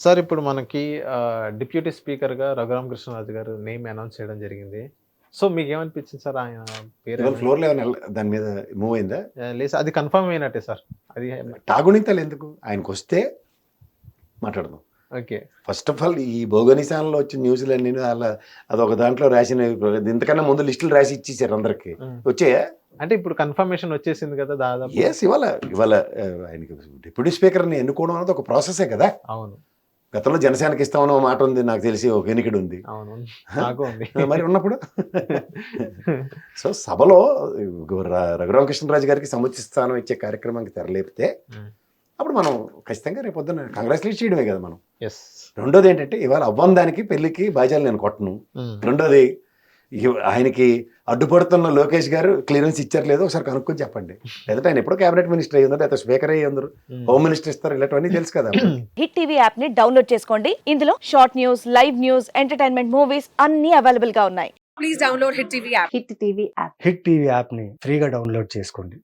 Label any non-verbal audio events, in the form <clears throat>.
Sir ఇప్పుడు మనకి deputy స్పీకర్గా రఘురామ కృష్ణరాజు గారు నేమ్ అనౌన్స్ చేయడం జరిగింది. సో మీకు ఏమనిపించింది సార్? ఆయన పేరు ఏమైనా ఎల్ల- దాని మీద మూవ్ అయిందా? లేదు అది కన్ఫర్మ్ అయినట్టే సార్. అది తాగునితలు ఎందుకు? ఆయనకు వస్తే మాట్లాడదాం. ఓకే. ఫస్ట్ ఆఫ్ ఆల్ ఈ భోగనిశాలలో వచ్చిన న్యూస్లు అన్ని అలా అదొక దాంట్లో రాసిన ఇంతకన్నా ముందు లిస్టులు రాసి ఇచ్చేసారు అందరికి. వచ్చాయా? అంటే ఇప్పుడు కన్ఫర్మేషన్ వచ్చేసింది కదా దాదాపు. ఎస్ ఇవాళ ఇవాళ ఆయనకి డిప్యూటీ స్పీకర్ని ఎన్నుకోవడం అనేది ఒక ప్రాసెసే కదా? అవును. గతంలో జనసేనకి ఇస్తామని ఒక మాట ఉంది నాకు తెలిసి ఒక ఎన్నికడు ఉంది. మరి ఉన్నప్పుడు? సో సభలో రఘురామకృష్ణరాజు గారికి సముచిత స్థానం ఇచ్చే కార్యక్రమానికి తెరలేపితే. అప్పుడు మనం ఖచ్చితంగా రేపు పొద్దున్న కంగ్రాచులేట్ చేయడమే కదా మనం. రెండోది ఏంటంటే ఇవాళ అవ్వం దానికి పెళ్ళికి బాజాలు నేను కొట్టను. రెండోది ఆయనకి అడ్డుపడుతున్న లోకేష్ గారు క్లియరెన్స్ ఇచ్చారు లేదో ఒకసారి కనుక్కొని చెప్పండి. లేదంటే ఆయన ఎప్పుడో కేబినెట్ మినిస్టర్ అయ్యి లేదా స్పీకర్ అయ్యి అందరు హోమ్ మినిస్టర్ ఇస్తారు ఇలాంటివన్నీ తెలుసు కదా <clears throat> హిట్ టీవీ యాప్ని డౌన్లోడ్ చేసుకోండి. ఇందులో short news live news entertainment movies అన్ని అవైలబుల్గా ఉన్నాయి. Please download Hit TV app. Hit TV app Hit TV యాప్ని ఫ్రీగా డౌన్లోడ్ చేసుకోండి.